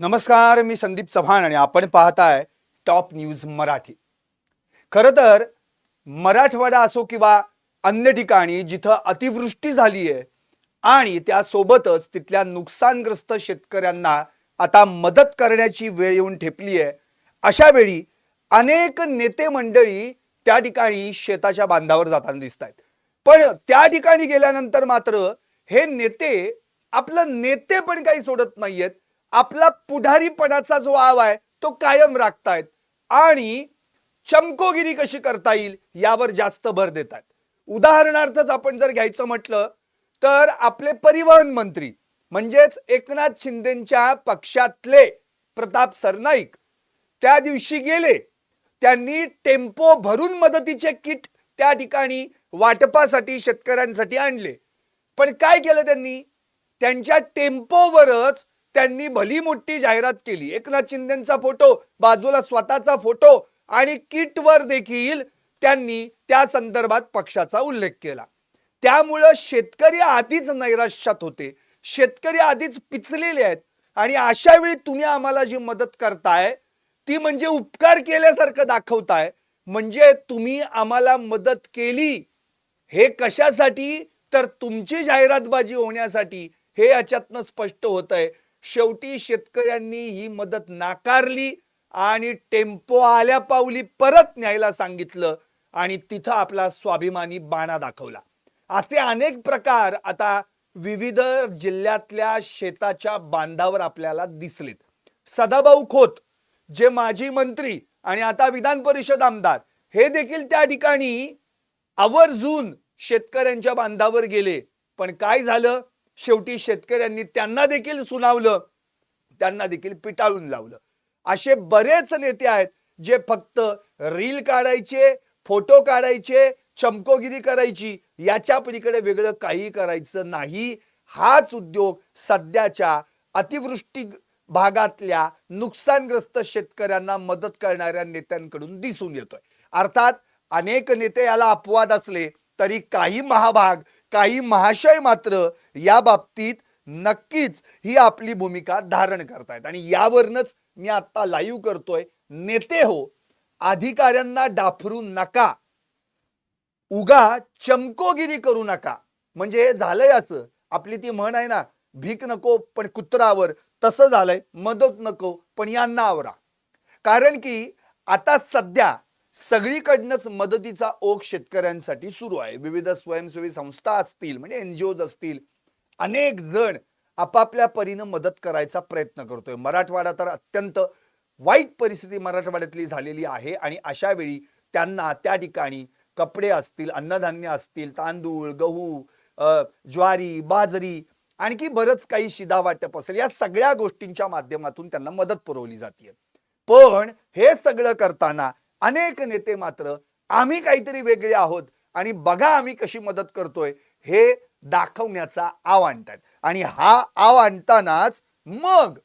नमस्कार मी संदीप चव्हाण आणि आपण पाहताय टॉप न्यूज मराठी. खरं तर मराठवाडा असो किंवा अन्य ठिकाणी जिथं अतिवृष्टी झाली आहे आणि त्यासोबतच तिथल्या नुकसानग्रस्त शेतकऱ्यांना आता मदत करण्याची वेळ येऊन ठेपली आहे अशा वेळी अनेक नेते मंडळी त्या ठिकाणी शेताच्या बांधावर जाताना दिसत आहेत पण त्या ठिकाणी गेल्यानंतर मात्र हे नेते आपलं नेते पण काही सोडत नाहीयेत. आपला पुढारीपणाचा जो आव आहे तो कायम राखतायत. आणि चमकोगिरी कशी करता येईल यावर जास्त भर देत आहेत उदाहरणार्थच आपण जर घ्यायचं म्हटलं तर आपले परिवहन मंत्री म्हणजेच एकनाथ शिंदेच्या पक्षातले प्रताप सरनाईक त्या दिवशी गेले. त्यांनी टेम्पो भरून मदतीचे किट त्या ठिकाणी वाटपासाठी शेतकऱ्यांसाठी आणले. पण काय केलं त्यांनी? त्यांच्या टेम्पोवरच त्यांनी भली मोठी जाहिरात केली. एकनाथ शिंदेचा फोटो बाजूला स्वतःचा फोटो आणि किटवर देखील त्यांनी त्या संदर्भात पक्षाचा उल्लेख केला. त्यामुळं शेतकरी आधीच नैराश्यात होते. शेतकरी आधीच पिचलेले आहेत आणि अशा वेळी तुम्ही आम्हाला जी मदत करताय ती म्हणजे उपकार केल्यासारखं दाखवताय. म्हणजे तुम्ही आम्हाला मदत केली. हे कशासाठी? तर तुमची जाहिरातबाजी होण्यासाठी. हे याच्यातनं स्पष्ट होत आहे शेवटी शेतकऱ्यांनी ही मदत नाकारली आणि टेम्पो आल्या पावली परत न्यायला सांगितलं आणि तिथं आपला स्वाभिमानी बाणा दाखवला. असे अनेक प्रकार आता विविध जिल्ह्यातल्या शेताच्या बांधावर आपल्याला दिसलेत. सदाभाऊ खोत जे माजी मंत्री आणि आता विधान परिषद आमदार हे देखील त्या ठिकाणी आवर्जून शेतकऱ्यांच्या बांधावर गेले. पण काय झालं? शेवटी शेतकऱ्यांनी त्यांना देखील सुनावलं. त्यांना देखील पिटाळून लावलं. असे बरेच नेते आहेत जे फक्त रील काढायचे फोटो काढायचे चमकोगिरी करायची याच्या पलीकडे वेगळं काही करायचं नाही. हाच उद्योग सध्याच्या अतिवृष्टी भागातल्या नुकसानग्रस्त शेतकऱ्यांना मदत करणाऱ्या नेत्यांकडून दिसून येतोय. अर्थात अनेक नेते याला अपवाद असले तरी काही महाभाग काही महाशय मात्र या बाबतीत नक्कीच ही आपली भूमिका धारण करतायत. आणि यावरनच मी आता लाईव्ह करतोय. नेते हो अधिकाऱ्यांना डाफरू नका. उगा चमकोगिरी करू नका. म्हणजे हे झालंय असं. आपली ती म्हण आहे ना भीक नको पण कुत्रावर तसं झालंय मदत नको पण यांना आवरा. कारण की आता सध्या सगळीकडनंच मदतीचा ओघ शेतकऱ्यांसाठी सुरू आहे. विविध स्वयंसेवी संस्था असतील म्हणजे एनजीओज असतील अनेक जण आपापल्या परीनं मदत करायचा प्रयत्न करतोय. मराठवाडा तर अत्यंत वाईट परिस्थिती मराठवाड्यातली झालेली आहे आणि अशा वेळी त्यांना त्या ठिकाणी कपडे असतील अन्नधान्य असतील तांदूळ गहू ज्वारी बाजरी आणखी बरंच काही शिधा वाटप असेल या सगळ्या गोष्टींच्या माध्यमातून त्यांना मदत पुरवली जाते पण हे सगळं करताना अनेक नेते मात्र आम्ही काहीतरी वेगळे आहोत आणि बघा आम्ही कशी मदत करतोय हे दाखवण्याचा आव आणतात. आणि हा आव आणतानाच मग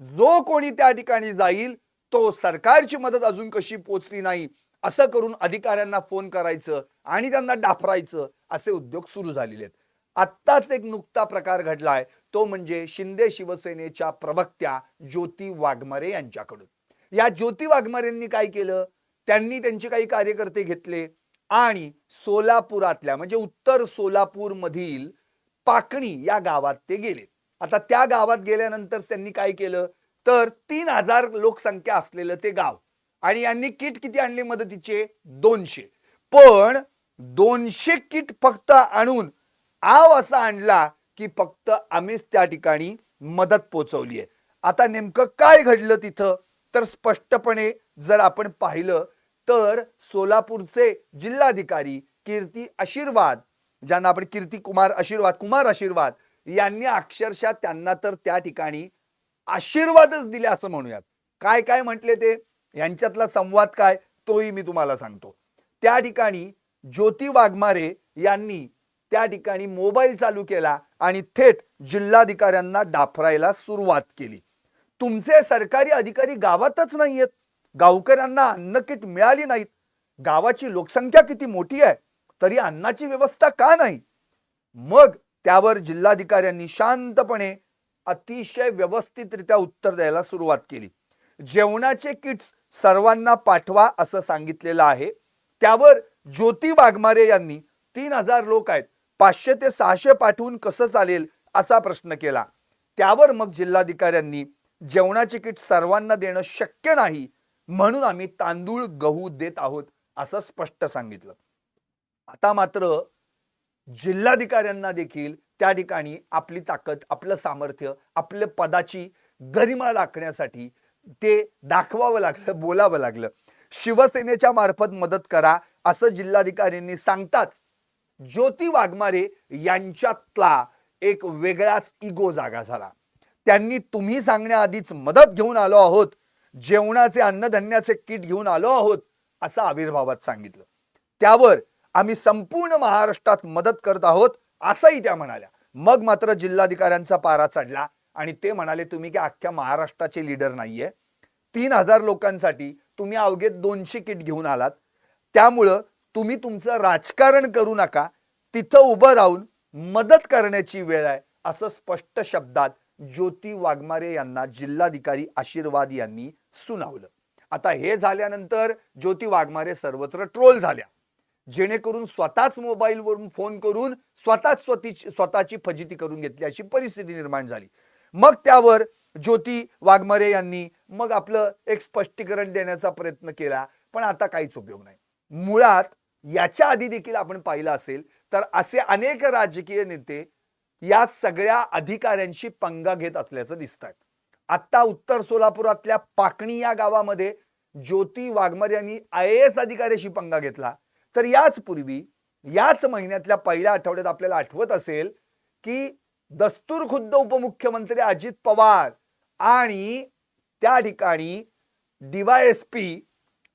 जो कोणी त्या ठिकाणी जाईल तो सरकारची मदत अजून कशी पोचली नाही असं करून अधिकाऱ्यांना फोन करायचं आणि त्यांना डाफरायचं असे उद्योग सुरू झालेले आहेत. आत्ताच एक नुकता प्रकार घडलाय तो म्हणजे शिंदे शिवसेनेच्या प्रवक्त्या ज्योती वाघमारे यांच्याकडून. या ज्योती वाघमारेंनी काय केलं? त्यांनी त्यांचे काही कार्यकर्ते घेतले आणि सोलापुरातल्या म्हणजे उत्तर सोलापूर मधील पाकणी या गावात ते गेले. आता त्या गावात गेल्यानंतर त्यांनी काय केलं? तर तीन हजार लोकसंख्या असलेलं ते गाव. आणि यांनी किट किती आणले मदतीचे? दोनशे. पण दोनशे किट फक्त आणून आव असा आणला की फक्त आम्हीच त्या ठिकाणी मदत पोचवली आहे आता नेमकं काय घडलं तिथं? तर स्पष्टपणे जर आपण पाहिलं तर सोलापूरचे जिल्हाधिकारी कीर्ती आशीर्वाद ज्यांना आपण कीर्ती कुमार आशीर्वाद कुमार आशीर्वाद यांनी अक्षरशः त्यांना तर त्या ठिकाणी आशीर्वादच दिले असं म्हणूयात. काय काय म्हटले ते? यांच्यातला संवाद काय? तोही मी तुम्हाला सांगतो. त्या ठिकाणी ज्योती वाघमारे यांनी त्या ठिकाणी मोबाईल चालू केला आणि थेट जिल्हाधिकाऱ्यांना डाफरायला सुरुवात केली. तुमचे सरकारी अधिकारी गावातच नाही आहेत गावकऱ्यांना अन्न किट मिळाली नाहीत. गावाची लोकसंख्या किती मोठी आहे तरी अन्नाची व्यवस्था का नाही? मग त्यावर जिल्हाधिकाऱ्यांनी शांतपणे अतिशय व्यवस्थितरित्या उत्तर द्यायला सुरुवात केली. जेवणाचे किट्स सर्वांना पाठवा असं सांगितलेलं आहे. त्यावर ज्योती वाघमारे यांनी तीन हजार लोक आहेत पाचशे ते सहाशे पाठवून कसं चालेल असा प्रश्न केला. त्यावर मग जिल्हाधिकाऱ्यांनी जेवणाचे किट सर्वांना देणं शक्य नाही म्हणून आम्ही तांदूळ गहू देत आहोत असं स्पष्ट सांगितलं. आता मात्र जिल्हाधिकाऱ्यांना देखील त्या ठिकाणी आपली ताकद आपलं सामर्थ्य आपल्या पदाची गरिमा राखण्यासाठी ते दाखवावं लागलं बोलावं लागलं. शिवसेनेच्या मार्फत मदत करा असं जिल्हाधिकाऱ्यांनी सांगताच ज्योती वाघमारे यांच्यातला एक वेगळाच इगो जागा झाला. त्यांनी तुम्ही सांगण्याआधीच मदत घेऊन आलो आहोत. जेवणाचे अन्नधान्याचे किट घेऊन आलो आहोत असं आविर्भावात सांगितलं. त्यावर आम्ही संपूर्ण महाराष्ट्रात मदत करत आहोत असंही त्या म्हणाल्या. मग मात्र जिल्हाधिकाऱ्यांचा पारा चढला आणि ते म्हणाले तुम्ही की अख्ख्या महाराष्ट्राचे लीडर नाहीये. तीन हजार लोकांसाठी तुम्ही अवघे दोनशे किट घेऊन आलात. त्यामुळं तुम्ही तुमचं राजकारण करू नका. तिथं उभं राहून मदत करण्याची वेळ आहे असं स्पष्ट शब्दात ज्योती वाघमारे यांना जिल्हाधिकारी आशीर्वाद यांनी सुनावलं. आता हे झाल्यानंतर ज्योती वाघमारे सर्वत्र ट्रोल झाल्या. जेणेकरून स्वतःच मोबाईलवरून फोन करून स्वतःच स्वतःची स्वतःची फजिती करून घेतली अशी परिस्थिती निर्माण झाली. मग त्यावर ज्योती वाघमारे यांनी मग आपलं एक स्पष्टीकरण देण्याचा प्रयत्न केला पण आता काहीच उपयोग नाही. मुळात याच्या आधी देखील आपण पाहिलं असेल तर असे अनेक राजकीय नेते या सगळ्या अधिकाऱ्यांशी पंगा घेत असल्याचं दिसत आहे आत्ता उत्तर सोलापुरातल्या पाकणी या गावामध्ये ज्योती वाघमर यांनी आय ए एस अधिकाऱ्याशी पंगा घेतला. तर याच पूर्वी याच महिन्यातल्या पहिल्या आठवड्यात आपल्याला आठवत असेल की दस्तूर खुद्द उपमुख्यमंत्री अजित पवार आणि त्या ठिकाणी डीवायएसपी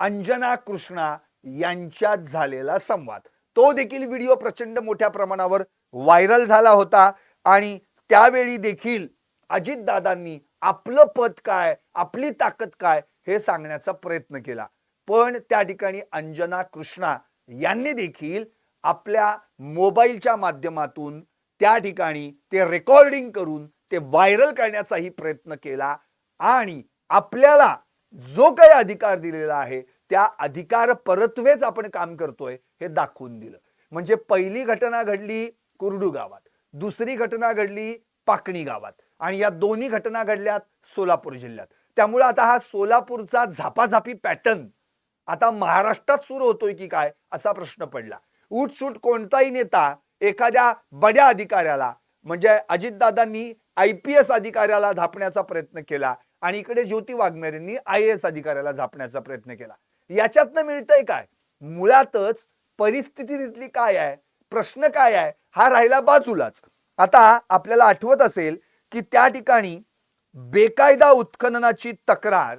अंजना कृष्णा यांच्यात झालेला संवाद. तो देखील व्हिडिओ प्रचंड मोठ्या प्रमाणावर व्हायरल झाला होता आणि त्यावेळी देखील अजितदादांनी आपलं पद काय आपली ताकद काय हे सांगण्याचा प्रयत्न केला. पण त्या ठिकाणी अंजना कृष्णा यांनी देखील आपल्या मोबाईलच्या माध्यमातून त्या ठिकाणी ते रेकॉर्डिंग करून ते व्हायरल करण्याचाही प्रयत्न केला आणि आपल्याला जो काही अधिकार दिलेला आहे त्या अधिकार परत्वेच आपण काम करतोय हे दाखवून दिलं. म्हणजे पहिली घटना घडली कुरडू गावात. दुसरी घटना घडली पाकणी गावात. आणि या दोन्ही घटना घडल्यात सोलापूर जिल्ह्यात. त्यामुळे आता हा सोलापूरचा झापाझापी पॅटर्न आता महाराष्ट्रात सुरू होतोय की काय असा प्रश्न पडला. उठसूट कोणताही नेता एखाद्या बड्या अधिकाऱ्याला म्हणजे अजितदादांनी आय पी एस अधिकाऱ्याला झापण्याचा प्रयत्न केला आणि इकडे ज्योती वाघमेरेंनी आय एस अधिकाऱ्याला झापण्याचा प्रयत्न केला. याच्यातनं मिळतंय काय? मुळातच परिस्थिती तिथली काय आहे? प्रश्न काय आहे? हा राहिला बाजूलाच. आता आपल्याला आठवत असेल की त्या ठिकाणी बेकायदा उत्खननाची तक्रार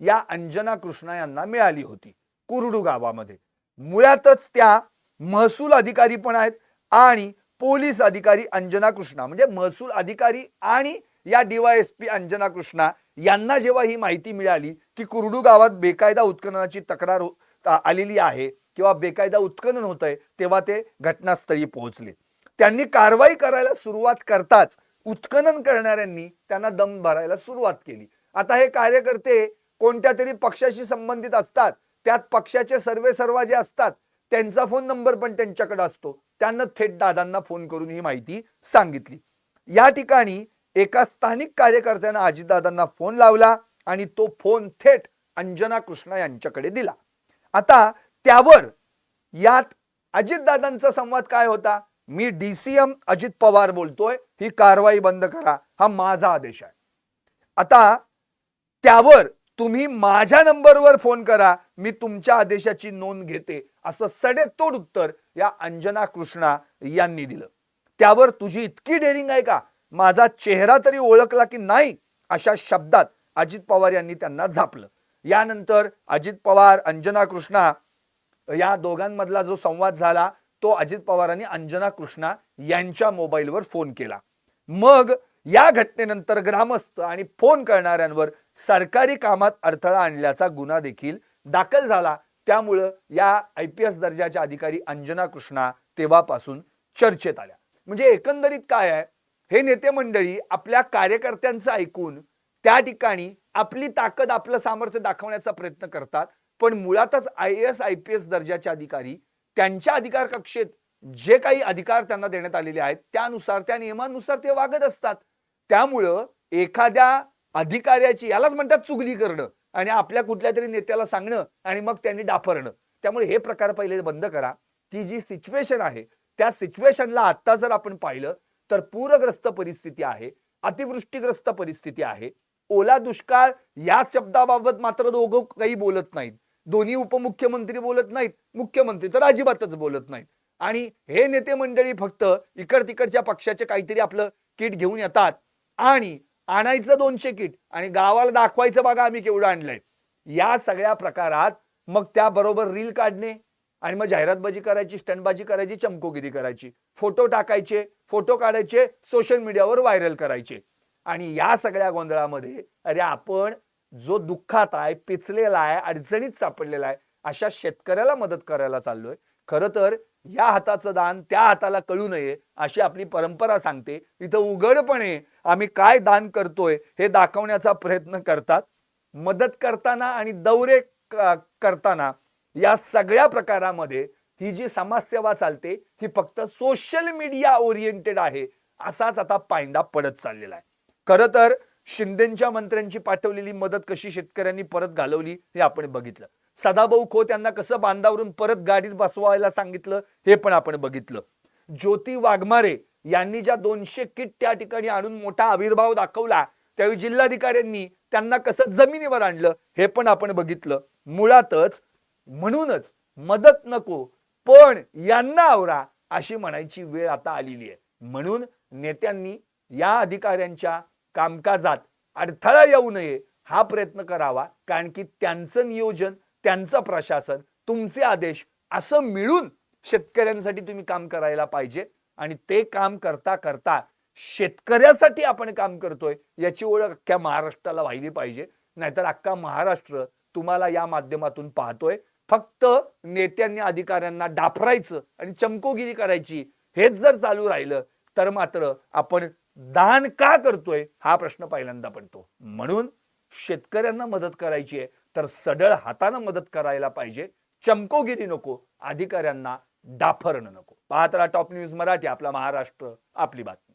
या अंजना कृष्णा यांना मिळाली होती कुरडू गावामध्ये. मुळातच त्या महसूल अधिकारी पण आहेत आणि पोलीस अधिकारी अंजना कृष्णा. म्हणजे महसूल अधिकारी आणि या डीवायएसपी अंजना कृष्णा यांना जेव्हा ही माहिती मिळाली की कुरडू गावात बेकायदा उत्खननाची तक्रार हो- आलेली आहे किंवा बेकायदा उत्खनन होत आहे तेव्हा ते घटनास्थळी पोहोचले. त्यांनी कारवाई करायला सुरुवात करताच उत्खनन करणाऱ्यांनी त्यांना दम भरायला सुरुवात केली. आता हे कार्यकर्ते कोणत्या तरी पक्षाशी संबंधित असतात त्यात पक्षाचे सर्वे सर्वा जे असतात त्यांचा फोन नंबर पण त्यांच्याकडे असतो. त्यांना थेट दादांना फोन करून ही माहिती सांगितली. या ठिकाणी एका स्थानिक कार्यकर्त्यानं अजितदादांना फोन लावला आणि तो फोन थेट अंजना कृष्णा यांच्याकडे दिला. आता त्यावर यात अजितदादांचा संवाद काय होता? मी D C M Ajit Pawar बोलतोय ही कारवाई बंद करा हा माझा आदेश आहे. आता त्यावर तुम्ही माझ्या नंबरवर फोन करा मी तुमच्या आदेशाची नोंद घेते असं सडेतोड उत्तर या अंजना कृष्णा यांनी दिलं. त्यावर तुझी इतकी डेअरिंग आहे का? माझा चेहरा तरी ओळखला की नाही? अशा शब्दात अजित पवार यांनी त्यांना झापलं. यानंतर अजित पवार अंजना कृष्णा या दोघांमधला जो संवाद झाला तो अजित पवारांनी अंजना कृष्णा यांच्या मोबाईलवर फोन केला. मग या घटनेनंतर ग्रामस्थ आणि फोन करणाऱ्यांवर सरकारी कामात अडथळा आणल्याचा गुन्हा देखील दाखल झाला. त्यामुळं या आय पी एस दर्जाच्या अधिकारी अंजना कृष्णा तेव्हापासून चर्चेत आल्या. म्हणजे एकंदरीत काय आहे? हे नेते मंडळी आपल्या कार्यकर्त्यांचं ऐकून त्या ठिकाणी आपली ताकद आपलं सामर्थ्य दाखवण्याचा प्रयत्न करतात. पण मुळातच I S I P S दर्जाचे अधिकारी त्यांच्या अधिकार कक्षेत जे काही अधिकार त्यांना देण्यात आलेले आहेत त्यानुसार त्या नियमानुसार ते वागत असतात. त्यामुळं एखाद्या अधिकाऱ्याची यालाच म्हणतात चुगली करणं आणि आपल्या कुठल्या तरी नेत्याला सांगणं आणि मग त्यांनी डाफरणं. त्यामुळे हे प्रकार पहिले बंद करा. ती जी सिच्युएशन आहे त्या सिच्युएशनला आता जर आपण पाहिलं तर पूरग्रस्त परिस्थिती आहे अतिवृष्टीग्रस्त परिस्थिती आहे. ओला दुष्काळ या शब्दाबाबत मात्र दोघं काही बोलत नाहीत. दोन्ही उपमुख्यमंत्री बोलत नाहीत मुख्यमंत्री तर अजिबातच बोलत नाहीत. आणि हे नेते मंडळी फक्त इकड तिकडच्या पक्षाचे काहीतरी आपलं किट घेऊन येतात. आणि आणायचं दोनशे किट आणि गावाला दाखवायचं बघा आम्ही केवढं आणलंय. या सगळ्या प्रकारात मग त्याबरोबर रील काढणे आणि मग जाहिरातबाजी करायची स्टंटबाजी करायची चमकोगिरी करायची. फोटो टाकायचे फोटो काढायचे सोशल मीडियावर व्हायरल करायचे. आणि या सगळ्या गोंधळामध्ये अरे आपण जो दुःखात आहे पिचलेला आहे अडचणीत सापडलेला आहे अशा शेतकऱ्याला मदत करायला चाललोय. खरं तर या हाताचं दान त्या हाताला कळू नये अशी आपली परंपरा सांगते. इथं उघडपणे आम्ही काय दान करतोय हे दाखवण्याचा प्रयत्न करतात. मदत करताना आणि दौरे करताना या सगळ्या प्रकारामध्ये ही जी समाजसेवा चालते ही फक्त सोशल मीडिया ओरिएंटेड आहे असाच आता पायंडा पडत चाललेला आहे. खरं तर शिंदेच्या मंत्र्यांची पाठवलेली मदत कशी शेतकऱ्यांनी परत घालवली हे आपण बघितलं. सदाभाऊ खोत यांना कसं बांधावरून परत गाडीत बसवायला सांगितलं हे पण आपण बघितलं. ज्योती वाघमारे यांनी ज्या दोनशे किट त्या ठिकाणी आणून मोठा आविर्भाव दाखवला त्यावेळी जिल्हाधिकाऱ्यांनी त्यांना कसं जमिनीवर आणलं हे पण आपण बघितलं. मुळातच म्हणूनच मदत नको पण यांना आवरा अशी म्हणायची वेळ आता आलेली आहे. म्हणून नेत्यांनी या अधिकाऱ्यांच्या कामकाजात अडथळा येऊ नये हा प्रयत्न करावा. कारण की त्यांचं नियोजन त्यांचं प्रशासन तुमचे आदेश असं मिळून शेतकऱ्यांसाठी तुम्ही काम करायला पाहिजे. आणि ते काम करता करता शेतकऱ्यासाठी आपण काम करतोय याची ओळख अख्ख्या महाराष्ट्राला व्हायली पाहिजे. नाहीतर अख्खा महाराष्ट्र तुम्हाला या माध्यमातून पाहतोय. फक्त नेत्यांनी अधिकाऱ्यांना डाफरायचं आणि चमकोगिरी करायची हेच जर चालू राहिलं तर मात्र आपण दान का करतोय? हा प्रश्न पहिल्यांदा पडतो. म्हणून शेतकऱ्यांना मदत करायची आहे तर सडळ हातानं मदत करायला पाहिजे. चमकोगिरी नको अधिकाऱ्यांना डाफरणं नको. पाहत राहा टॉप न्यूज मराठी आपला महाराष्ट्र आपली बातमी.